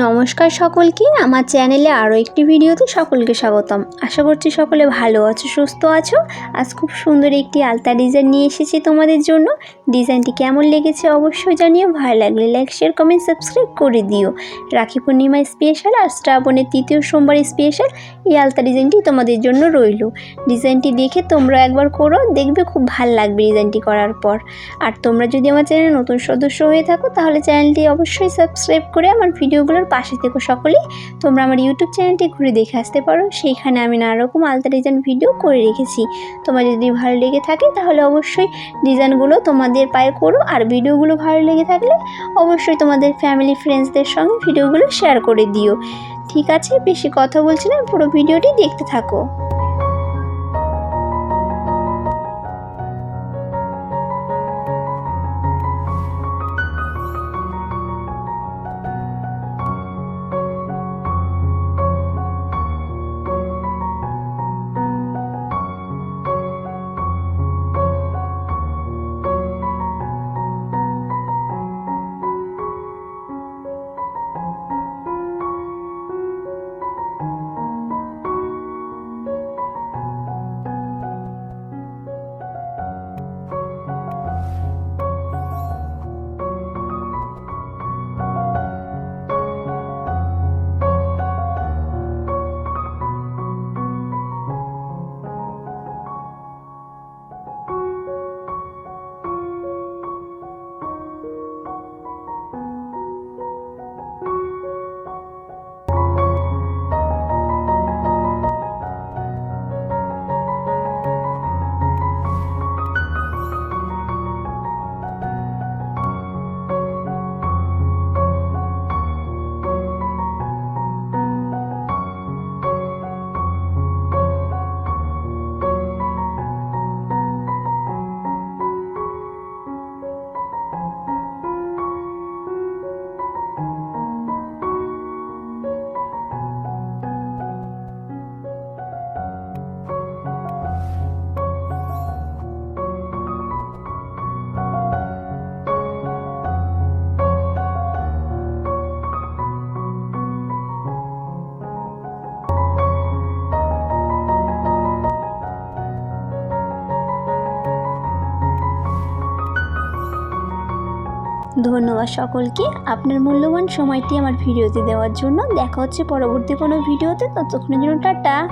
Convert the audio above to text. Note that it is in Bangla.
নমস্কার সকলকে, আমার চ্যানেলে আরও একটি ভিডিওতে সকলকে স্বাগতম। আশা করছি সকলে ভালো আছো, সুস্থ আছো। আজ খুব সুন্দর একটি আলতা ডিজাইন নিয়ে এসেছি তোমাদের জন্য। ডিজাইনটি কেমন লেগেছে অবশ্যই জানিও, ভালো লাগলে লাইক শেয়ার কমেন্ট সাবস্ক্রাইব করে দিও। রাখি পূর্ণিমা স্পেশাল আর শ্রাবণের তৃতীয় সোমবার স্পেশাল এই আলতা ডিজাইনটি তোমাদের জন্য রইল। ডিজাইনটি দেখে তোমরা একবার করো, দেখবে খুব ভালো লাগবে ডিজাইনটি করার পর। আর তোমরা যদি আমার চ্যানেলে নতুন সদস্য হয়ে থাকো, তাহলে চ্যানেলটি অবশ্যই সাবস্ক্রাইব করে আমার ভিডিওগুলোর পাশে থেকো সকলে। তোমরা আমার ইউটিউব চ্যানেলটি ঘুরে দেখে আসতে পারো। সেইখানে আমি নানা রকম আলতা ডিজাইন ভিডিও করে রেখেছি। তোমার যদি ভালো লেগে থাকে তাহলে অবশ্যই ডিজাইনগুলো তোমাদের পায়ে করো। আর ভিডিওগুলো ভালো লেগে থাকলে অবশ্যই তোমাদের ফ্যামিলি ফ্রেন্ডসদের সঙ্গে ভিডিওগুলো শেয়ার করে দিও। ঠিক আছে, বেশি কথা বলছি না, পুরো ভিডিওটি দেখতে থাকো। ধন্যবাদ সকলকে। আপনার মূল্যবান সময়টি আমার ভিডিওতে দেওয়ার জন্য। দেখা হচ্ছে পরবর্তী কোনো ভিডিওতে। ততক্ষণের জন্য টাটা।